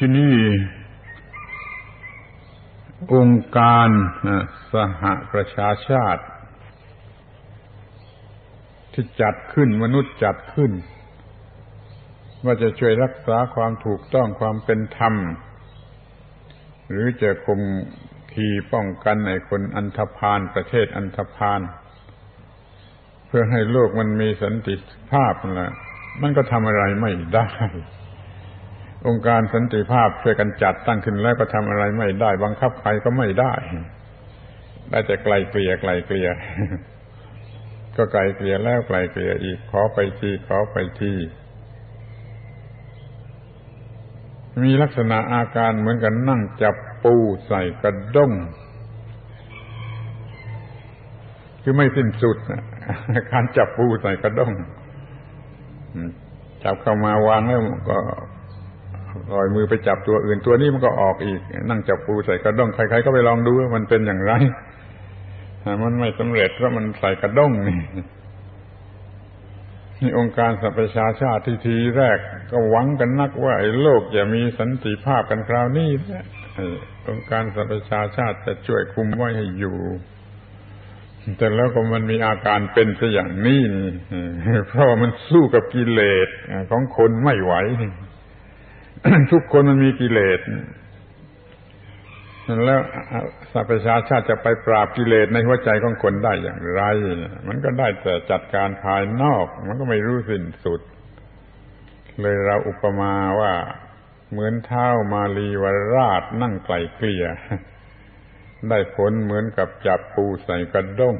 ที่นี่ องค์การสหประชาชาติ ที่จัดขึ้นมนุษย์จัดขึ้น ว่าจะช่วยรักษาความถูกต้องความเป็นธรรม หรือจะคมขีป้องกันในคนอันธพาลประเทศอันธพาลเพื่อให้โลกมันมีสันติภาพนั่นแหละมันก็ทำอะไรไม่ได้ องค์การสันติภาพช่วยกันจัดตั้งขึ้นแล้วก็ทำอะไรไม่ได้ บังคับใครก็ไม่ได้ ได้แต่ไกลเกลี่ยไกลเกลี่ยก็ไกลเกลี่ยแล้วไกลเกลี่ยอีกขอไปทีขอไปทีมีลักษณะอาการเหมือนกันนั่งจับปูใส่กระด้งคือไม่สิ้นสุดการจับปูใส่กระด้งจับเข้ามาวางแล้วก็ ลอยมือไปจับตัวอื่นตัวนี้มันก็ออกอีก นั่งจับปูใส่กระด้งใครๆก็ไปลองดูว่ามันเป็นอย่างไรมันไม่สำเร็จเพราะมันใส่กระด้งนี่นี่องค์การสหประชาชาติทีแรก ก็หวังกันนักว่าไอ้โลกจะมีสันติภาพกันคราวนี้องค์การสหประชาชาติจะช่วยคุมไว้ให้อยู่ แต่แล้วก็มันมีอาการเป็นซะอย่างนี้เพราะมันสู้กับกิเลสของคนไม่ไหว ทุกคนมันมีกิเลสแล้วสัประชาชาติจะไปปราบกิเลสในหัวใจของคนได้อย่างไร มันก็ได้แต่จัดการภายนอก มันก็ไม่รู้สิ้นสุด เลยเราอุปมาว่าเหมือนเท้ามาลีวราชนั่งไกลเกลี่ย ได้ผลเหมือนกับจับปูใส่กระด้ง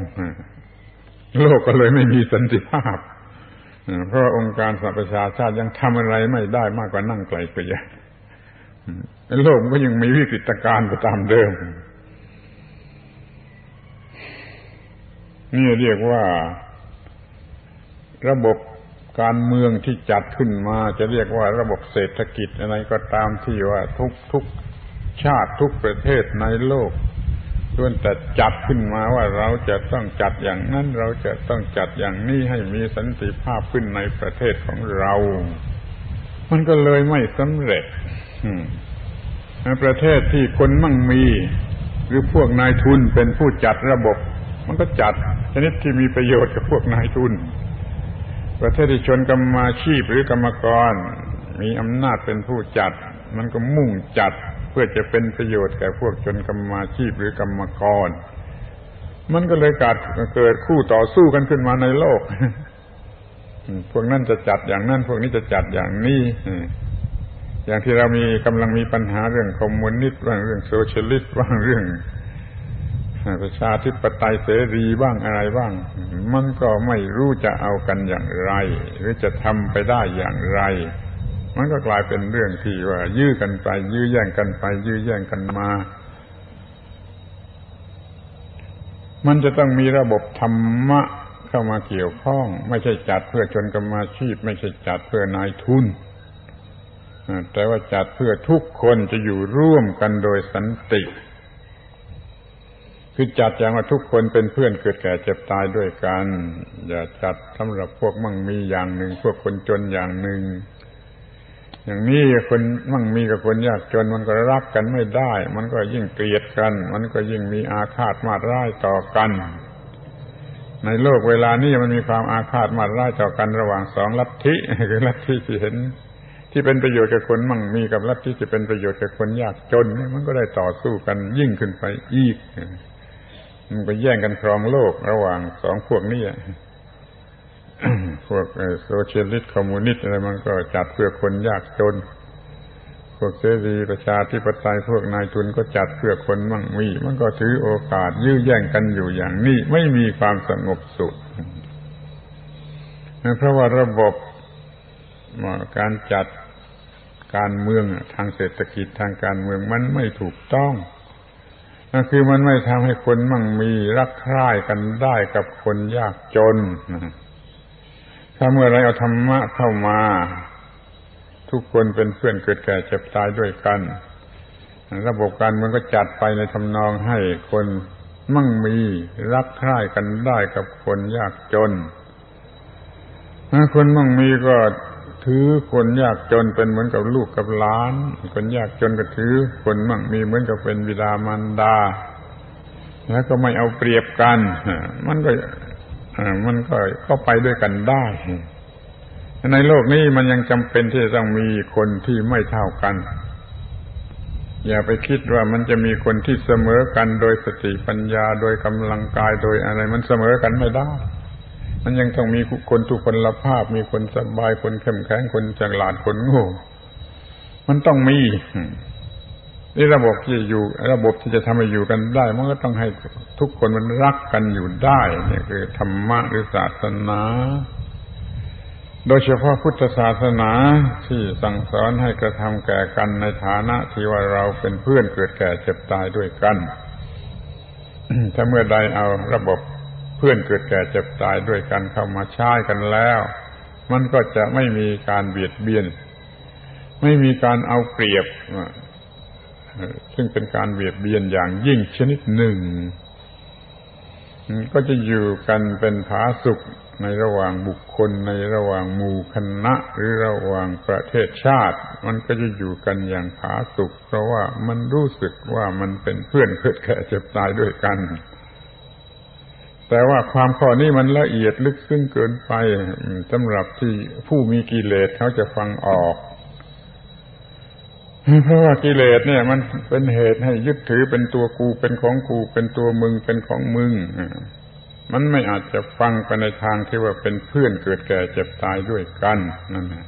โลกก็เลยไม่มีสันติภาพ เพราะองค์การสหประชาชาติยังทำอะไรไม่ได้มากกว่านั่งไกลเกลี่ยโลกก็ยังมีวิกฤตการณ์ไปตามเดิม นี่เรียกว่า ระบบการเมืองที่จัดขึ้นมา จะเรียกว่าระบบเศรษฐกิจอะไรก็ตามที่ว่าทุกทุกชาติทุกประเทศในโลก ล้วนแต่จัดขึ้นมาว่าเราจะต้องจัดอย่างนั้น เราจะต้องจัดอย่างนี้ให้มีสันติภาพขึ้นในประเทศของเรา มันก็เลยไม่สำเร็จในประเทศที่คนมั่งมี หรือพวกนายทุนเป็นผู้จัดระบบ มันก็จัดชนิดที่มีประโยชน์กับพวกนายทุน ประเทศที่ชนกรรมาชีพหรือกรรมกร มีอำนาจเป็นผู้จัด มันก็มุ่งจัด พื่อจะเป็นประโยชน์แก่พวกชนกรรมาชีพหรือกรรมกร มันก็เลยการเกิดคู่ต่อสู้กันขึ้นมาในโลก พวกนั้นจะจัดอย่างนั้นพวกนี้จะจัดอย่างนี้อย่างที่เรามีกำลังมีปัญหาเรื่องคอมมิวนิสต์บ้างเรื่องโซเชียลิสต์บ้างเรื่องประชาธิปไตยเสรีบ้างอะไรบ้าง มันก็ไม่รู้จะเอากันอย่างไร หรือจะทำไปได้อย่างไร มันก็กลายเป็นเรื่องที่ว่า ยื้อกันไป ยื้อแย่งกันไป ยื้อแย่งกันมา มันจะต้องมีระบบธรรมะเข้ามาเกี่ยวข้อง ไม่ใช่จัดเพื่อชนกรรมาชีพ ไม่ใช่จัดเพื่อนายทุนแต่ว่าจัดเพื่อทุกคนจะอยู่ร่วมกันโดยสันติคือจัดอย่างว่าทุกคนเป็นเพื่อนเกิดแก่เจ็บตายด้วยกัน อย่าจัดสำหรับพวกมั่งมีอย่างหนึ่ง พวกคนจนอย่างหนึ่ง อย่างนี้คนมั่งมีกับคนยากจนมันก็รักกันไม่ได้ มันก็ยิ่งเกลียดกัน มันก็ยิ่งมีอาฆาตมาร้ายต่อกัน ในโลกเวลานี้มันมีความอาฆาตมาร้ายต่อกันระหว่างสองลัทธิคือลัทธิที่เห็น ที่เป็นประโยชน์แก่คนมั่งมีกับรัฐที่เป็นประโยชน์แก่คนยากจน มันก็ได้ต่อสู้กันยิ่งขึ้นไปอีกมันไปแย่งกันครองโลกระหว่างสองพวกนี้ พวกโซเชียลิสต์คอมมิวนิสต์อะไรมันก็จัดเพื่อคนยากจน พวกเสรีประชาธิปไตยพวกนายทุนก็จัดเพื่อคนมั่งมี มันก็ถือโอกาสยื้อแย่งกันอยู่อย่างนี้ ไม่มีความสงบสุขเพราะว่าระบบการจัดการเมืองทางเศรษฐกิจทางการเมืองมันไม่ถูกต้องนั่นคือมันไม่ทำให้คนมั่งมีรักใคร่กันได้กับคนยากจน ถ้าเมื่อไรเอาธรรมะเข้ามา ทุกคนเป็นเพื่อนเกิดแก่เจ็บตายด้วยกัน ระบบการมืองก็จัดไปในทำนองให้คนมั่งมีรักใคร่กันได้กับคนยากจนคนมั่งมีก็ถือคนยากจนเป็นเหมือนกับลูกกับหลาน คนยากจนก็ถือ คนมั่งมีเหมือนกับเป็นบิดามารดา แล้วก็ไม่เอาเปรียบกัน มันก็ มันก็ก็ไปด้วยกันได้ในโลกนี้มันยังจำเป็นที่จะต้องมีคนที่ไม่เท่ากัน อย่าไปคิดว่ามันจะมีคนที่เสมอกันโดยสติปัญญาโดยกำลังกายโดยอะไร มันเสมอกันไม่ได้ มันยังต้องมีคนทุกคนละภาพ มีคนสบายคนเข้มแข็งคนฉลาดคนโง่มันต้องมี นี่ระบบที่อยู่ ระบบที่จะทำให้อยู่กันได้ มันก็ต้องให้ทุกคนมันรักกันอยู่ได้นี่คือธรรมะหรือศาสนา โดยเฉพาะพุทธศาสนาที่สั่งสอนให้กระทำแก่กันในฐานะที่ว่าเราเป็นเพื่อนเกิดแก่เจ็บตายด้วยกัน ถ้าเมื่อใดเอาระบบเพื่อนเกิดแก่เจ็บตายด้วยกันเข้ามาใช้กันแล้ว มันก็จะไม่มีการเบียดเบียน ไม่มีการเอาเปรียบ ซึ่งเป็นการเบียดเบียนอย่างยิ่งชนิดหนึ่ง ก็จะอยู่กันเป็นผาสุขในระหว่างบุคคลในระหว่างหมู่คณะหรือระหว่างประเทศชาติ มันก็จะอยู่กันอย่างผาสุข เพราะว่ามันรู้สึกว่ามันเป็นเพื่อนเกิดแก่เจ็บตายด้วยกัน แต่ว่าความข้อนี้มันละเอียดลึกซึ้งเกินไปสำหรับที่ผู้มีกิเลสเขาจะฟังออก เพราะว่ากิเลสเนี่ย มันเป็นเหตุให้ยึดถือเป็นตัวกูเป็นของกูเป็นตัวมึงเป็นของมึงมันไม่อาจจะฟังไปในทางที่ว่าเป็นเพื่อนเกิดแก่เจ็บตายด้วยกันนั่นแหละ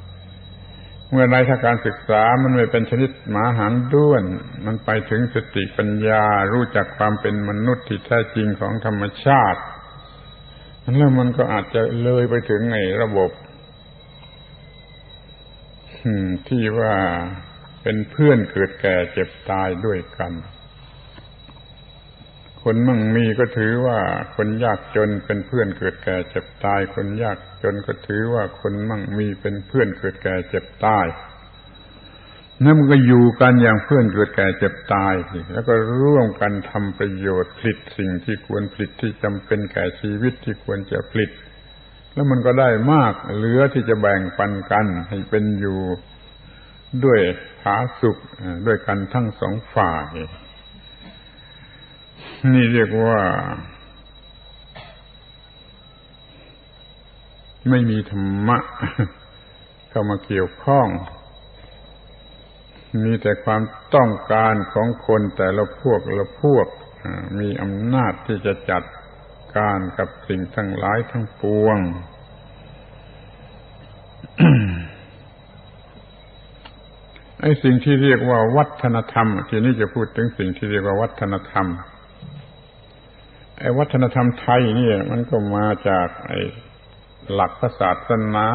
เมื่อในทาการศึกษามันไม่เป็นชนิดหมาหางด้วน มันไปถึงสติปัญญารู้จักความเป็นมนุษย์ที่แท้จริงของธรรมชาติแล้วมันก็อาจจะเลยไปถึงไอ้ระบบที่ว่า เป็นเพื่อนเกิดแก่เจ็บตายด้วยกัน คนมั่งมีก็ถือว่าคนยากจนเป็นเพื่อนเกิดแก่เจ็บตาย คนยากจนก็ถือว่าคนมั่งมีเป็นเพื่อนเกิดแก่เจ็บตายนั่นมันก็อยู่กันอย่างเพื่อนเกิดแก่เจ็บตายแล้วก็ร่วมกันทำประโยชน์ผลิตสิ่งที่ควรผลิตที่จำเป็นแก่ชีวิตที่ควรจะผลิต แล้วมันก็ได้มากเหลือที่จะแบ่งปันกัน ให้เป็นอยู่ ด้วยผาสุขด้วยกันทั้งสองฝ่าย นี่เรียกว่า ไม่มีธรรมะ เข้ามาเกี่ยวข้อง มีแต่ความต้องการของคนแต่ละพวกละพวก มีอำนาจที่จะจัดการกับสิ่งทั้งหลายทั้งปวง อ้สิ่งที่เรียกว่าวัฒนธรรม ทีนี้จะพูดถึงสิ่งที่เรียกว่าวัฒนธรรมไอ้วัฒนธรรมไทยนี่มันก็มาจากไอ้หลักศาสนา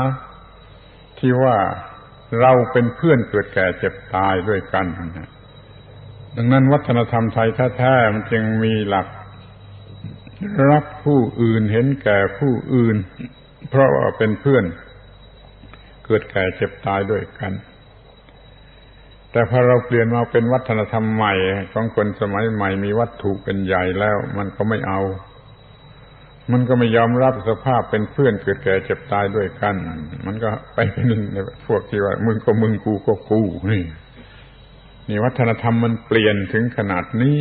ที่ว่าเราเป็นเพื่อนเกิดแก่เจ็บตายด้วยกันดังนั้นวัฒนธรรมไทยแท้ๆมันจึงมีหลัก รักผู้อื่นเห็นแก่ผู้อื่น เพราะว่าเป็นเพื่อน เกิดแก่เจ็บตายด้วยกัน แต่พอเราเปลี่ยนมาเป็นวัฒนธรรมใหม่ ของคนสมัยใหม่มีวัตถุเป็นใหญ่แล้ว มันก็ไม่เอา มันก็ไม่ยอมรับสภาพเป็นเพื่อนเกิดแก่เจ็บตายด้วยกัน มันก็ไปเป็นพวกที่ว่า มึงก็มึงกูก็กูนี่นี่วัฒนธรรมมันเปลี่ยนถึงขนาดนี้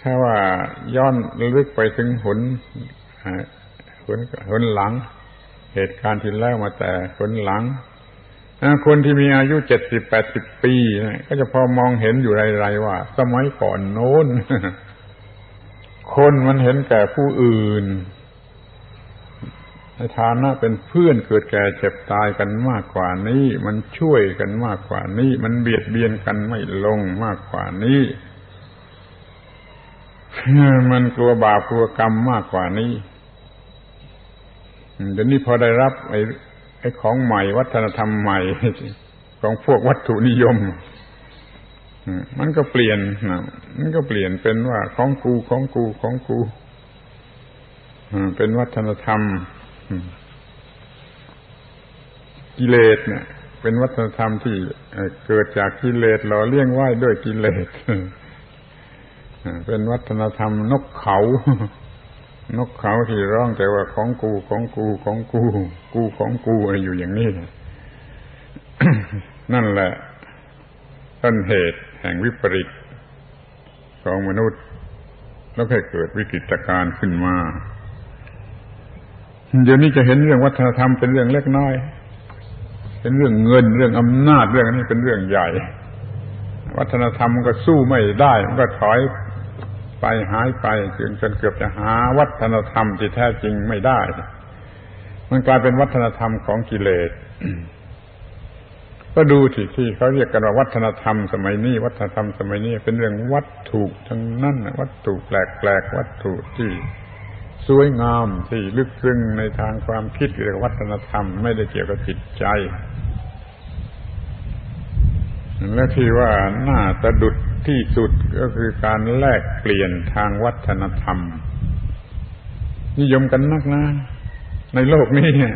ถ้าว่าย้อนลึกไปถึงหนหนหนหลัง เหตุการณ์ที่แล้วมาแต่หนหลัง คนที่มีอายุเจ็ดสิบแปดสิบปี ก็จะพอมองเห็นอยู่ไรๆว่า สมัยก่อนโน้น คนมันเห็นแก่ผู้อื่นในฐานะเป็นเพื่อนเกิดแก่เจ็บตายกันมากกว่านี้ มันช่วยกันมากกว่านี้ มันเบียดเบียนกันไม่ลงมากกว่านี้มันกลัวบาปกลัวกรรมมากกว่านี้เดี๋ยวนี้พอได้รับไอ้ ไอ้ของใหม่ วัฒนธรรมใหม่ ของพวกวัตถุนิยมมันก็เปลี่ยนนะมันก็เปลี่ยนเป็นว่าของกูของกูของกูเป็นวัฒนธรรมกิเลสเนี่ย เป็นวัฒนธรรมที่เกิดจากกิเลสหล่อเลี้ยงไหวด้วยกิเลสเป็นวัฒนธรรมนกเขา นกเขาที่ร้องแต่ว่าของกูของกูของกู กูของกูอยู่อย่างนี้นั่นแหละต้นเหตุแห่งวิปริตของมนุษย์ แล้วให้เกิดวิกฤตการณ์ขึ้นมาเดี๋ยวนี้จะเห็นเรื่องวัฒนธรรมเป็นเรื่องเล็กน้อย เป็นเรื่องเงินเรื่องอำนาจเรื่องนี้เป็นเรื่องใหญ่ วัฒนธรรมมันก็สู้ไม่ได้ มันก็ถอย ไปหายไปจนจนเกือบจะหาวัฒนธรรมที่แท้จริงไม่ได้ มันกลายเป็นวัฒนธรรมของกิเลสก็ดูที่ที่เขาเรียกกันว่าวัฒนธรรมสมัยนี้ วัฒนธรรมสมัยนี้ เป็นเรื่องวัตถุทั้งนั้นวัตถุแปลกๆวัตถุที่สวยงามที่ลึกซึ้งในทางความคิดเรียกวัฒนธรรม ไม่ได้เกี่ยวกับจิตใจและที่ว่าหน้าตะดุด ที่สุดก็คือการแลกเปลี่ยนทางวัฒนธรรม นิยมกันนักนะในโลกนี้เนี่ย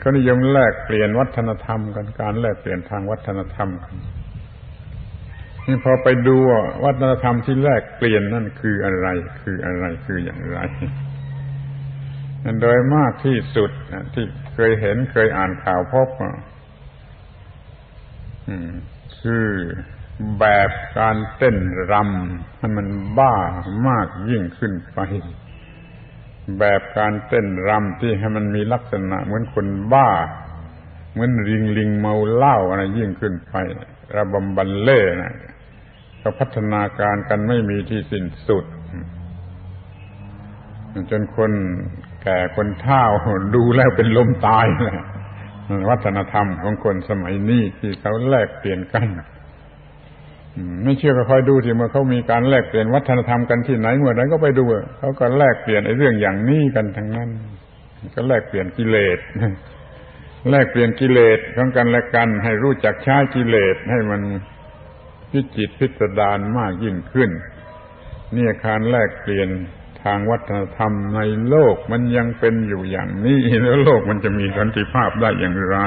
เขานิยมแลกเปลี่ยนวัฒนธรรมกันการแลกเปลี่ยนทางวัฒนธรรมกันนี่พอไปดูวัฒนธรรมที่แลกเปลี่ยนนั่นคืออะไร คืออะไรคืออย่างไรโดยมากที่สุดที่เคยเห็นเคยอ่านข่าวพบคือ แบบการเต้นรำให้มันบ้ามากยิ่งขึ้นไป แบบการเต้นรำที่ให้มันมีลักษณะ เหมือนคนบ้า เหมือนลิงลิงเมาเหล้าอะไรยิ่งขึ้นไประบำบันเล่นะก็พัฒนาการกันไม่มีที่สิ้นสุด จนคนแก่คนเฒ่าดูแล้วเป็นลมตายเลยวัฒนธรรมของคนสมัยนี้ที่เขาแลกเปลี่ยนกัน ไม่เชื่อก็คอยดูที่เมื่อเขามีการแลกเปลี่ยนวัฒนธรรมกันที่ไหนเมื่อไหรก็ไปดูเขาก็แลกเปลี่ยนไอ้เรื่องอย่างนี้กันทั้งนั้น ก็แลกเปลี่ยนกิเลสแลกเปลี่ยนกิเลสของกันและกัน ให้รู้จักใช้กิเลสให้มันพิจิตพิสดารมากยิ่งขึ้นนี่การแลกเปลี่ยนทางวัฒนธรรมในโลกมันยังเป็นอยู่อย่างนี้แล้วโลกมันจะมีสันติภาพได้อย่างไร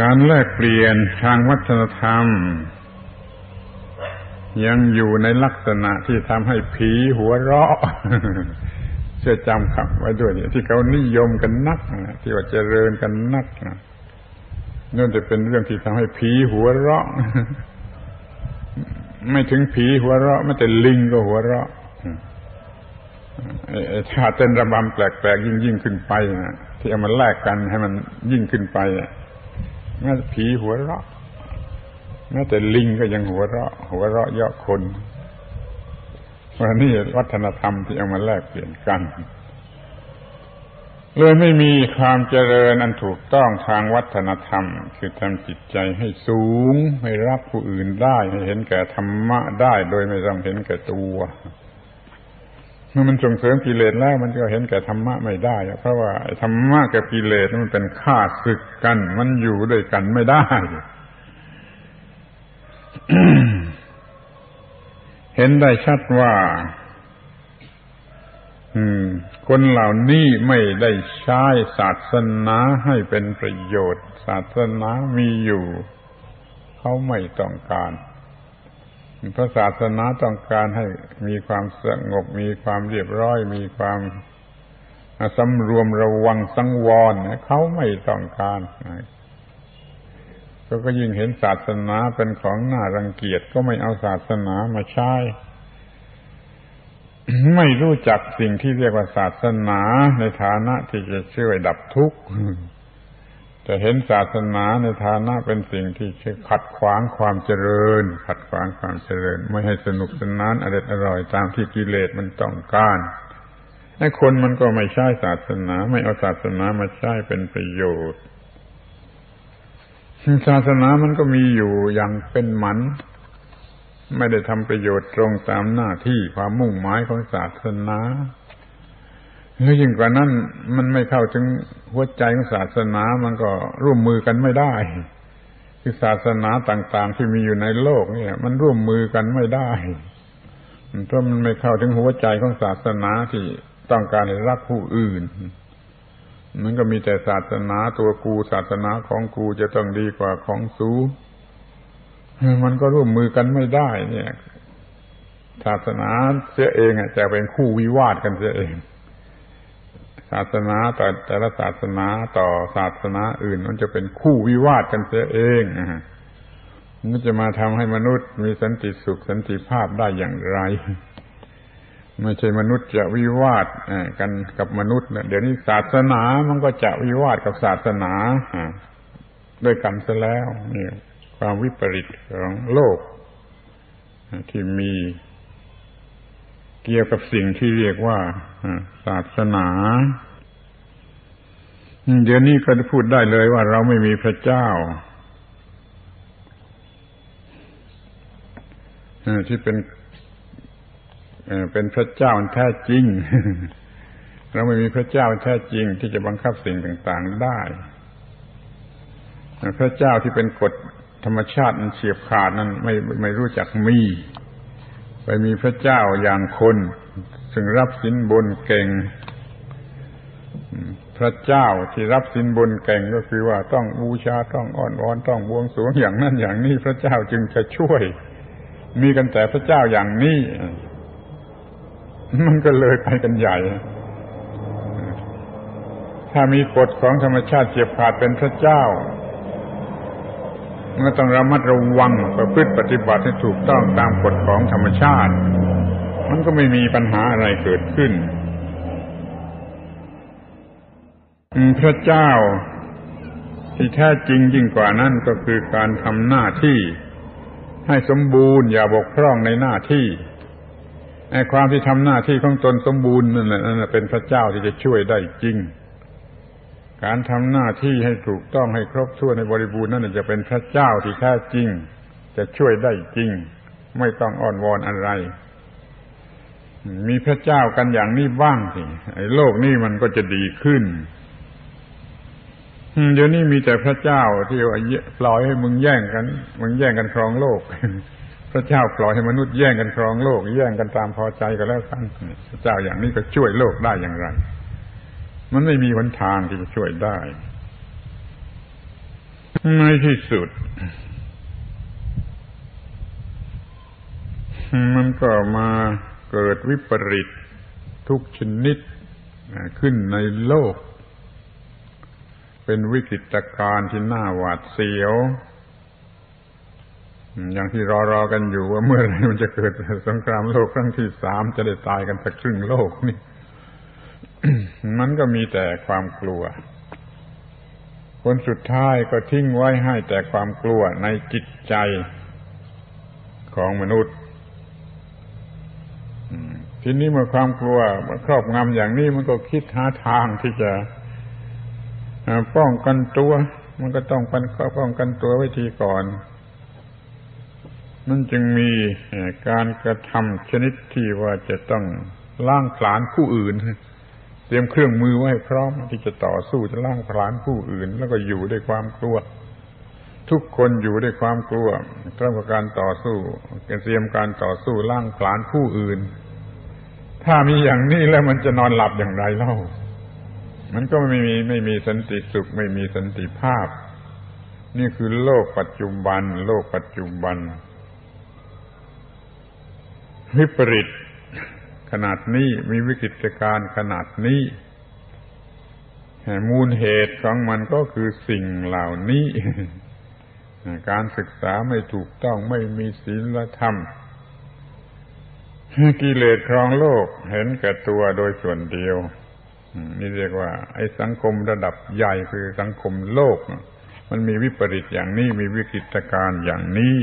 การแลกเปลี่ยนทางวัฒนธรรม ยังอยู่ในลักษณะที่ทำให้ผีหัวเราะเชื่อจำคำไว้ด้วยที่เขานิยมกันนักที่ว่าเจริญกันนักนั่นจะเป็นเรื่องที่ทำให้ผีหัวเราะ ไม่ถึงผีหัวเราะไม่แต่ลิงก็หัวเราะถ้าเต้นระบำแปลกๆยิ่งยิ่งขึ้นไปนะที่เอามาแลกกันให้มันยิ่งขึ้นไป แม้ผีหัวเราะแม้แต่ลิงก็ยังหัวเราะ หัวเราะเยาะคนวันนี้วัฒนธรรมที่เอามาแลกเปลี่ยนกันเลยไม่มีความเจริญอันถูกต้องทางวัฒนธรรม คือทำจิตใจให้สูง ให้รักผู้อื่นได้ ให้เห็นแก่ธรรมะได้ โดยไม่ต้องเห็นแก่ตัว เมื่อมันส่งเสริมกิเลสแล้ว มันก็เห็นแก่ธรรมะไม่ได้ เพราะว่าธรรมะกับกิเลสมันเป็นข้าศึกกัน มันอยู่ด้วยกันไม่ได้ เห็นได้ชัดว่า คนเหล่านี้ไม่ได้ใช้ศาสนาให้เป็นประโยชน์ ศาสนามีอยู่ เขาไม่ต้องการ พระศาสนาต้องการให้มีความสงบ มีความเรียบร้อย มีความสำรวมระวังสังวรเขาไม่ต้องการก็ก็ยิ่งเห็นศาสนาเป็นของน่ารังเกียจก็ไม่เอาศาสนามาใช้ ไม่รู้จักสิ่งที่เรียกว่าศาสนาในฐานะที่จะช่วยดับทุกข์ จะเห็นศาสนาในฐานะเป็นสิ่งที่ขัดขวางความเจริญ ขัดขวางความเจริญ ไม่ให้สนุกสนานอร่อยอร่อยตามที่กิเลสมันต้องการไอ้คนมันก็ไม่ใช่ศาสนา ไม่เอาศาสนามาใช้เป็นประโยชน์ ศาสนามันก็มีอยู่อย่างเป็นหมัน ไม่ได้ทำประโยชน์ตรงตามหน้าที่ความมุ่งหมายของศาสนา แล้วยิ่งกว่านั้นมันไม่เข้าถึงหัวใจของศาสนามันก็ร่วมมือกันไม่ได้คือศาสนาต่าง ๆ ที่มีอยู่ในโลกเนี่ย มันร่วมมือกันไม่ได้เพราะมันไม่เข้าถึงหัวใจของศาสนาที่ต้องการให้รักผู้อื่น มันก็มีแต่ศาสนาตัวกูศาสนาของกูจะต้องดีกว่าของสูมันก็ร่วมมือกันไม่ได้ เนี่ย ศาสนาเสียเองจะเป็นคู่วิวาทกันเสียเอง ศาสนาต่อแต่ละศาสนาต่อศาสนาอื่น มันจะเป็นคู่วิวาทกันเสียเองมันจะมาทำให้มนุษย์มีสันติสุขสันติภาพได้อย่างไรไม่ใช่มนุษย์จะวิวาทกันกับมนุษย์เดี๋ยวนี้ศาสนามันก็จะวิวาทกับศาสนาด้วยกันซะแล้วนี่ความวิปริตของโลกที่มี เกี่ยวกับสิ่งที่เรียกว่าศาสนาเดี๋ยวนี้ก็พูดได้เลยว่าเราไม่มีพระเจ้าที่เป็นเป็นพระเจ้าแท้จริง เราไม่มีพระเจ้าแท้จริงที่จะบังคับสิ่งต่างๆได้ พระเจ้าที่เป็นกฎธรรมชาติมันเฉียบขาดนั้นไม่ไม่รู้จักมี ไปมีพระเจ้าอย่างคนซึ่งรับสินบนเก่ง พระเจ้าที่รับสินบนเก่งก็คือว่าต้องบูชาต้องอ่อนวอนต้องบวงสรวงอย่างนั้นอย่างนี้พระเจ้าจึงจะช่วย มีกันแต่พระเจ้าอย่างนี้ มันก็เลยไปกันใหญ่ ถ้ามีกฎของธรรมชาติเฉียบขาดเป็นพระเจ้า มันต้องระมัดระวังประพฤติปฏิบัติให้ถูกต้องตามกฎของธรรมชาติ มันก็ไม่มีปัญหาอะไรเกิดขึ้น พระเจ้าที่แท้จริงยิ่งกว่านั้นก็คือการทำหน้าที่ ให้สมบูรณ์อย่าบกพร่องในหน้าที่ไอ้ความที่ทำหน้าที่ของตนสมบูรณ์นั่นแหละนั่นเป็นพระเจ้าที่จะช่วยได้จริง การทำหน้าที่ให้ถูกต้องให้ครบถ้วนในบริบูรณ์นั่นจะเป็นพระเจ้าที่แท้จริง จะช่วยได้จริง ไม่ต้องอ้อนวอนอะไร มีพระเจ้ากันอย่างนี้บ้างสิไอ้โลกนี้มันก็จะดีขึ้นเดี๋ยวนี้มีแต่พระเจ้าที่ว่าปล่อยให้มึงแย่งกัน มึงแย่งกันครองโลก พระเจ้าปล่อยให้มนุษย์แย่งกันครองโลก แย่งกันตามพอใจก็แล้วกันพระเจ้าอย่างนี้ก็ช่วยโลกได้อย่างไร มันไม่มีวันทางที่จะช่วยได้ ในที่สุด มันก็มาเกิดวิปริตทุกชนิดขึ้นในโลก เป็นวิกฤตการณ์ที่น่าหวาดเสียว อย่างที่รอรอกันอยู่ว่าเมื่อไรมันจะเกิดสงครามโลกครั้งที่สามจะได้ตายกันสักครึ่งโลกนี่ มันก็มีแต่ความกลัว คนสุดท้ายก็ทิ้งไว้ให้แต่ความกลัวในจิตใจของมนุษย์ทีนี้เมื่อความกลัวมันครอบงำอย่างนี้มันก็คิดหาทางที่จะป้องกันตัว มันก็ต้องป้องกันตัวไว้ทีก่อนมันจึงมีการกระทำชนิดที่ว่าจะต้องล่างผลาญผู้อื่นเรียมเครื่องมือไว้พร้อมที่จะต่อสู้จะล่างผลาญผู้อื่น แล้วก็อยู่ด้วยความกลัว ทุกคนอยู่ด้วยความกลัวเริ่มการต่อสู้เตรียมการต่อสู้ล่างผลาญผู้อื่น ถ้ามีอย่างนี้แล้วมันจะนอนหลับอย่างไรเล่า มันก็ไม่มีไม่มีสันติสุข ไม่มีสันติภาพ นี่คือโลกปัจจุบัน โลกปัจจุบันวิปริต ขนาดนี้มีวิกฤตการณ์ขนาดนี้มูลเหตุของมันก็คือสิ่งเหล่านี้ การศึกษาไม่ถูกต้องไม่มีศีลธรรม กิเลสครองโลกเห็นแก่ตัวโดยส่วนเดียว นี่เรียกว่า ไอ้สังคมระดับใหญ่คือสังคมโลก มันมีวิปริตอย่างนี้มีวิกฤตการณ์อย่างนี้